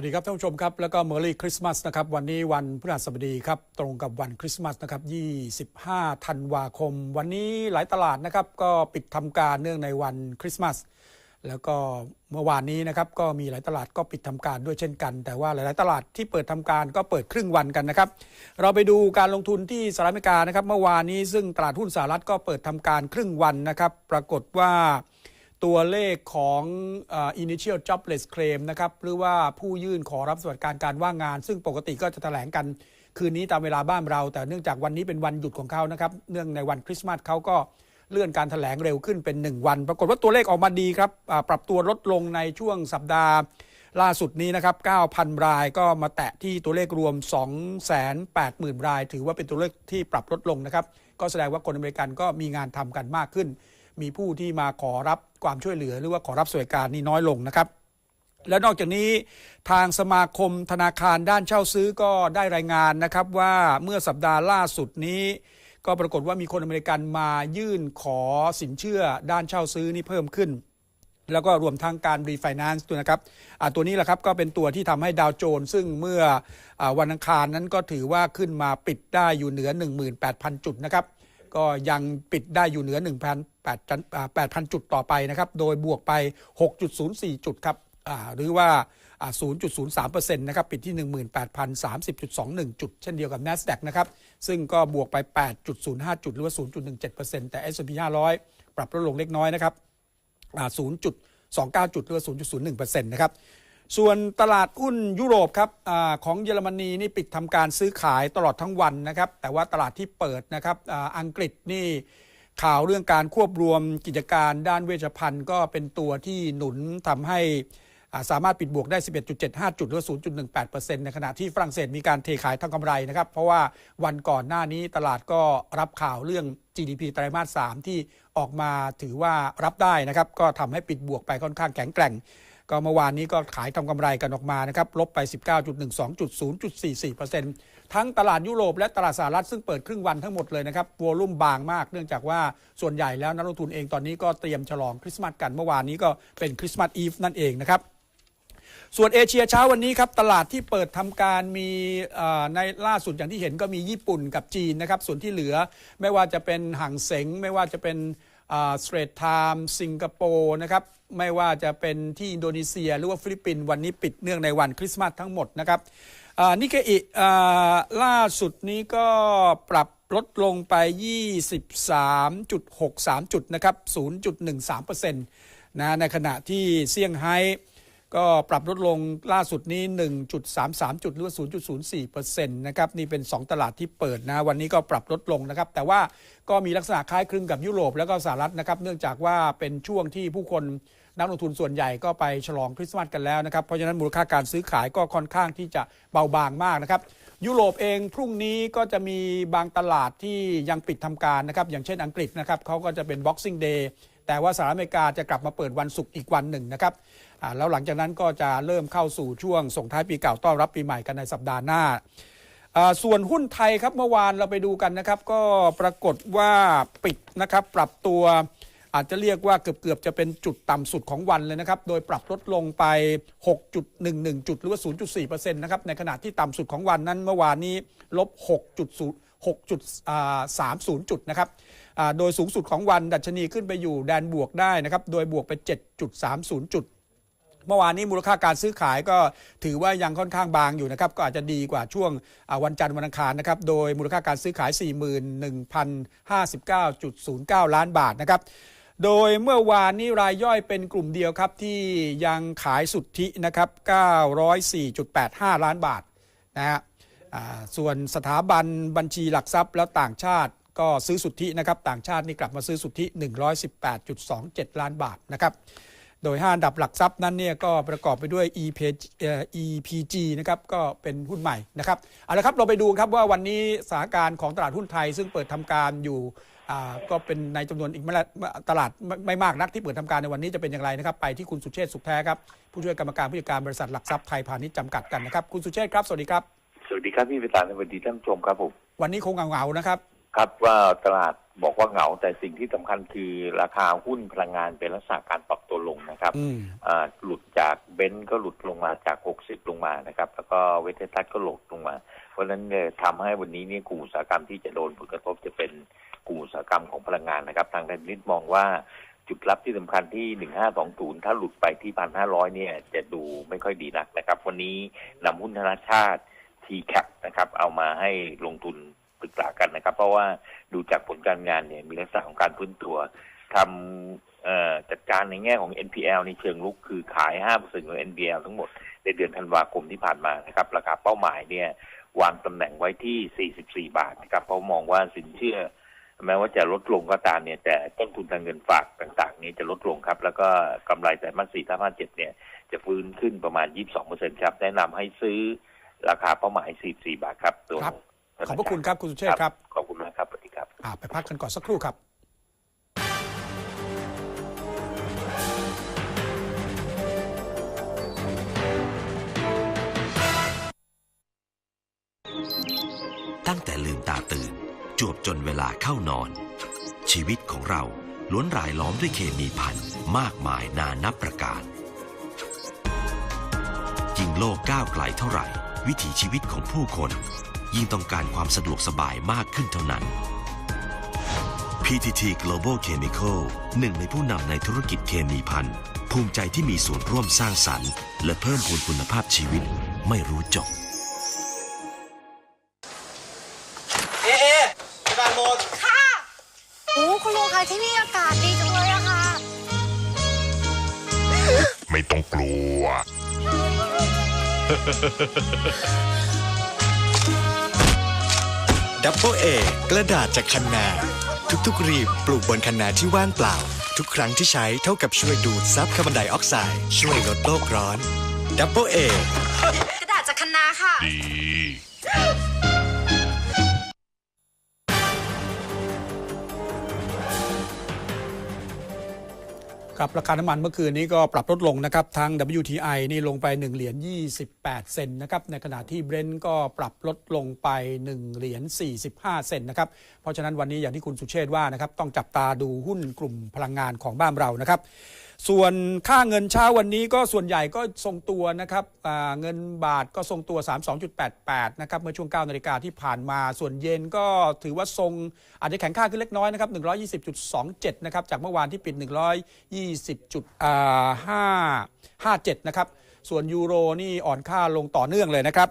วัสดีครับท่านผู้ชมครับ แล้วก็เมอร์รี่คริสต์มาสนะครับวันนี้วันพฤหัสบดีครับตรงกับวันคริสต์มาสนะครับ 25 ธันวาคม วันนี้หลายตลาดนะครับก็ปิดทำการเนื่องในวันคริสต์มาสแล้วก็เมื่อวานนี้นะครับก็มีหลายตลาดก็ปิดทำการด้วยเช่นกัน แต่ว่าหลาย ๆ ตลาดที่เปิดทำการก็เปิดครึ่งวันกันนะครับเราไปดูการลงทุนที่สหรัฐอเมริกานะครับเมื่อวานนี้ซึ่งตลาดหุ้นสหรัฐก็เปิดทำการครึ่งวันนะครับปรากฏว่า ตัวเลขของอ initial jobless claim นะครับ หรือว่าผู้ยื่นขอรับสวัสดิการการว่างงาน ซึ่งปกติก็จะแถลงกันคืนนี้ตามเวลาบ้านเรา แต่เนื่องจากวันนี้เป็นวันหยุดของเขานะครับ เนื่องในวันคริสต์มาสเขาก็เลื่อนการแถลงเร็วขึ้นเป็น 1 วัน ปรากฏว่าตัวเลขออกมาดีครับปรับตัวลดลงในช่วงสัปดาห์ ล่าสุดนี้นะครับ 9,000 รายก็มาแตะที่ตัวเลขรวม 280,000 ราย ถือว่าเป็นตัวเลขที่ปรับลดลงนะครับ ก็แสดงว่าคนอเมริกันก็มีงานทำกันมากขึ้น มีผู้ที่มาขอรับความช่วยเหลือ หรือว่าขอรับสวัสดิการนี่น้อยลงนะครับ และนอกจากนี้ทางสมาคมธนาคารด้านเช่าซื้อก็ได้รายงานนะครับว่าเมื่อสัปดาห์ล่าสุดนี้ ก็ปรากฏว่ามีคนอเมริกันมายื่นขอสินเชื่อด้านเช่าซื้อนี่เพิ่มขึ้นแล้วก็รวมทั้งการรีไฟแนนซ์ด้วยนะครับตัวนี้แหละครับก็เป็นตัวที่ทำให้ดาวโจนส์ซึ่งเมื่ออวันอังคารนั้นก็ถือว่าขึ้นมาปิดได้อยู่เหนือ 18,000 จุดนะครับ ก็ยังปิดได้อยู่เหนือ 1,800 จุดต่อไปนะครับ โดยบวกไป 6.04 จุดครับหรือว่า 0.03%นะครับ ปิดที่ 18,030.21 จุด เช่นเดียวกับ NASDAQ นะครับ ซึ่งก็บวกไป 8.05 จุด หรือว่า 0.17%แต่ S&P 500 ปรับลดลงเล็กน้อยนะครับ0.29 จุดหรือ0.01%นะครับ ส่วนตลาดหุ้นยุโรปครับอของเยอรมนีนี่ปิดทำการซื้อขายตลอดทั้งวันนะครับ แต่ว่าตลาดที่เปิดนะครับออังกฤษนี่ข่าวเรื่องการควบรวมกิจการด้านเวชภัณฑ์ ก็เป็นตัวที่หนุนทำให้สามารถปิดบวกได้ 11.75 จุดหรือ 0.18%ในขณะที่ฝรั่งเศสมีการเทขายทางกำไรนะครับ เพราะว่าวันก่อนหน้านี้ตลาดก็รับข่าวเรื่อง GDP ไตรมาส 3 ที่ออกมาถือว่ารับได้นะครับ ก็ทำให้ปิดบวกไปค่อนข้างแข็งแกร่ง ก็เมื่อวานนี้ก็ขายทำกำไรกันออกมานะครับลบไป 19.12.0.44%ทั้งตลาดยุโรปและตลาดสหรัฐซึ่งเปิดครึ่งวันทั้งหมดเลยนะครับวอลุ่มบางมากเนื่องจากว่าส่วนใหญ่แล้วนักลงทุนเองตอนนี้ก็เตรียมฉลองคริสต์มาสกันเมื่อวานนี้ก็เป็นคริสต์มาสอีฟนั่นเองนะครับส่วนเอเชียเช้าวันนี้ครับตลาดที่เปิดทำการมีในล่าสุดอย่างที่เห็นก็มีญี่ปุ่นกับจีนนะครับส่วนที่เหลือไม่ว่าจะเป็นห่างเสงไม่ว่าจะเป็น สเตรทไทม์สิงคโปร์นะครับไม่ว่าจะเป็นที่อินโดนีเซีย หรือว่าฟิลิปปินส์วันนี้ปิดเนื่องในวันคริสต์มาสทั้งหมดนะครับนิเคอิล่าสุดนี้ก็ปรับลดลงไป 23.63 จุดนะครับ 0.13%นะในขณะที่เซี่ยงไฮ้ ก็ปรับลดลงล่าสุดนี้ 1.33 จุดหรือว่า0.04%นะครับนี่เป็น 2 ตลาดที่เปิดนะวันนี้ก็ปรับลดลงนะครับ แต่ว่าก็มีลักษณะคล้ายคลึงกับยุโรปแล้วก็สหรัฐนะครับเนื่องจากว่าเป็นช่วงที่ผู้คนนักลงทุนส่วนใหญ่ก็ไปฉลองคริสต์มาสกันแล้วนะครับ เพราะฉะนั้นมูลค่าการซื้อขายก็ค่อนข้างที่จะเบาบางมากนะครับ ยุโรปเองพรุ่งนี้ก็จะมีบางตลาดที่ยังปิดทำการนะครับ อย่างเช่นอังกฤษนะครับเขาก็จะเป็น Boxing Day แต่ว่าสหรัฐอเมริกาจะกลับมาเปิดวันศุกร์อีกวันหนึ่งนะครับ แล้วหลังจากนั้นก็จะเริ่มเข้าสู่ช่วงส่งท้ายปีเก่าต้อนรับปีใหม่กันในสัปดาห์หน้า ส่วนหุ้นไทยครับเมื่อวานเราไปดูกันนะครับ ก็ปรากฏว่าปิดนะครับปรับตัวอาจจะเรียกว่าเกือบๆจะเป็นจุดต่ำสุดของวันเลยนะครับ โดยปรับลดลงไป 6.11 จุดหรือว่า 0.4%นะครับ ในขณะที่ต่ำสุดของวันนั้นเมื่อวานนี้ลบ 6.0 6.30 จุดนะครับ โดยสูงสุดของวันดัชนีขึ้นไปอยู่แดนบวกได้นะครับ โดยบวกไป 7.30 จุด เมื่อวานนี้มูลค่าการซื้อขายก็ถือว่ายังค่อนข้างบางอยู่นะครับ ก็อาจจะดีกว่าช่วงวันจันทร์วันอังคารนะครับ โดยมูลค่าการซื้อขาย 41,059.09 ล้านบาทนะครับโดยเมื่อวานนี้รายย่อยเป็นกลุ่มเดียวครับที่ยังขายสุทธินะครับ904.85 ล้านบาทนะฮะส่วนสถาบันบัญชีหลักทรัพย์แล้วต่างชาติก็ซื้อสุทธินะครับ ต่างชาตินี่กลับมาซื้อสุทธิ 118.27 ล้านบาทนะครับ โดย 5 อันดับหลักทรัพย์นั้นเนี่ยก็ประกอบไปด้วย EPG เอ่อ EPG นะครับก็เป็นหุ้นใหม่นะครับเอาละครับเราไปดูครับว่าวันนี้สถานการณ์ของตลาดหุ้นไทย ซึ่งเปิดทำการอยู่อ่าก็เป็นในจำนวนอีกไม่ละตลาดไม่ไม่มากนักที่เปิดทำการในวันนี้จะเป็นอย่างไรนะครับ ไปที่คุณสุเชษฐ์สุขแท้ครับผู้ช่วยกรรมการผู้จัดการบริษัทหลักทรัพย์ไทยพาณิชย์จำกัดกันนะครับคุณสุเชษฐ์ครับสวัสดีครับสวัสดีครับพี่พิธานสวัสดีท่านผู้ชมครับผมวันนี้คงเหงาๆนะครับ ครับว่าตลาด บอกว่าเหงาแต่สิ่งที่สำคัญคือราคาหุ้นพลังงานเป็นลักษณะการปรับตัวลงนะครับอืมอ่าหลุดจากเบนซ์ก็หลุดลงมาจาก 60 ลงมานะครับ แล้วก็เวททัสก็หลุดลงมา เพราะฉะนั้นเนี่ยทำให้วันนี้เนี่ยกลุ่มอุตสาหกรรมที่จะโดนผลกระทบจะเป็นกลุ่มอุตสาหกรรมของพลังงานนะครับ ทางแดนนิดมองว่าจุดรับที่สำคัญที่ 1520 ถ้าหลุดไปที่ 1,500 เนี่ย จะดูไม่ค่อยดีนักนะครับ วันนี้นำหุ้นธนาชาติ t c a p นะครับ เอามาให้ลงทุน ปรึกษากันนะครับ เพราะว่าดูจากผลการงานเนี่ยมีลักษณะของการพื้นตัวทำจัดการในแง่ของ NPL ในเชิงลุกคือขาย 5%ของ NPL ทั้งหมด ในเดือนธันวาคมที่ผ่านมานะครับ ราคาเป้าหมายเนี่ยวางตำแหน่งไว้ที่ 44 บาทนะครับ เพราะมองว่าสินเชื่อ แม้ว่าจะลดลงก็ตามเนี่ยแต่ต้นทุนทางเงินฝากต่าง ๆ นี้จะลดลงครับ แล้วก็กำไรแต่มาสี่ถ้ามาเจ็ดเนี่ย จะฟื้นขึ้นประมาณ 22%ครับ แนะนำให้ซื้อราคาเป้าหมาย 44 บาทครับ ตัว ขอบพระคุณครับคุณสุเชษฐ์ครับ ขอบคุณมากครับสวัสดีครับอ่าไปพักกันก่อนสักครู่ครับตั้งแต่ลืมตาตื่น จวบจนเวลาเข้านอน ชีวิตของเราล้วนรายล้อมด้วยเคมีพันมากมายนานับประการยิ่งโลกก้าวไกลเท่าไหร่ วิถีชีวิตของผู้คน ยิ่งต้องการความสะดวกสบายมากขึ้นเท่านั้น PTT Global Chemical หนึ่งในผู้นำในธุรกิจเคมีพันภูมิใจที่มีส่วนร่วมสร้างสรรค์ และเพิ่มพูนคุณภาพชีวิตไม่รู้จบ เอเอไปบางโมด ค่ะโอ้คุณลุงคะที่นี่อากาศดีจังเลยอะค่ะ ไม่ต้องกลัว ดับเบิลเอกระดาษจากคันนา ทุกๆ รีบปลูกบนคันนาที่ว่างเปล่า ทุกครั้งที่ใช้เท่ากับช่วยดูดซับคาร์บอนไดออกไซด์ช่วยลดโลกร้อนดับเบิลเอกระดาษจากคณะค่ะ ดี ครับราคาน้ำมันเมื่อคืนนี้ก็ปรับลดลงนะครับทาง WTI นี่ลงไป 1 เหรียญ 28 เซนนะครับในขณะที่ Brent ก็ปรับลดลงไป 1 เหรียญ 45 เซนนะครับเพราะฉะนั้นวันนี้อย่างที่คุณสุเชษว่านะครับต้องจับตาดูหุ้นกลุ่มพลังงานของบ้านเรานะครับ ส่วนค่าเงินเช้าวันนี้ก็ส่วนใหญ่ก็ทรงตัวนะครับเงินบาทก็ทรงตัว 32.88 นะครับเมื่อช่วง 9 นาฬิกาที่ผ่านมา ส่วนเยนก็ถือว่าทรงอาจจะแข็งค่าขึ้นเล็กน้อยนะครับ 120.27 นะครับ จากเมื่อวานที่ปิด 120.57นะครับ ส่วนยูโรนี่อ่อนค่าลงต่อเนื่องเลยนะครับ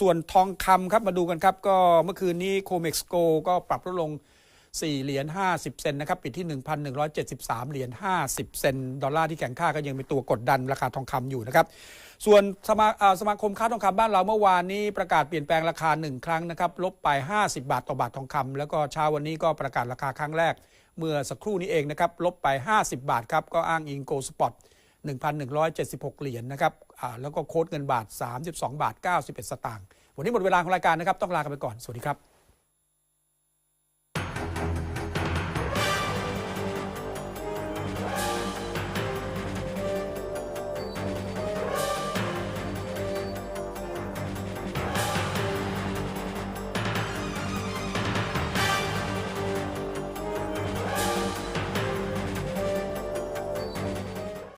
ส่วนทองคำครับมาดูกันครับ ก็เมื่อคืนนี้โคเม็กซ์โกก็ปรับลดลง 4 เหรียญ 50 เซนนะครับ ปิดที่ 1,173 เหรียญ 50 เซน ดอลลาร์ที่แข็งค่าก็ยังเป็นตัวกดดันราคาทองคำอยู่นะครับ ส่วนสมาสมาคมค้าทองคำบ้านเราเมื่อวานนี้ประกาศเปลี่ยนแปลงราคา 1 ครั้งนะครับ ลบไป 50 บาทต่อบาททองคำแล้วก็เช้าวันนี้ก็ประกาศราคาครั้งแรก เมื่อสักครู่นี้เองนะครับ ลบไป 50 บาทครับ ก็อ้างอิงโกลสปอต1,176 เหรียญนะครับแล้วก็โค้ดเงินบาท 32 บาท 91 สตางค์ วันนี้หมดเวลาของรายการนะครับ ต้องลากันไปก่อน สวัสดีครับ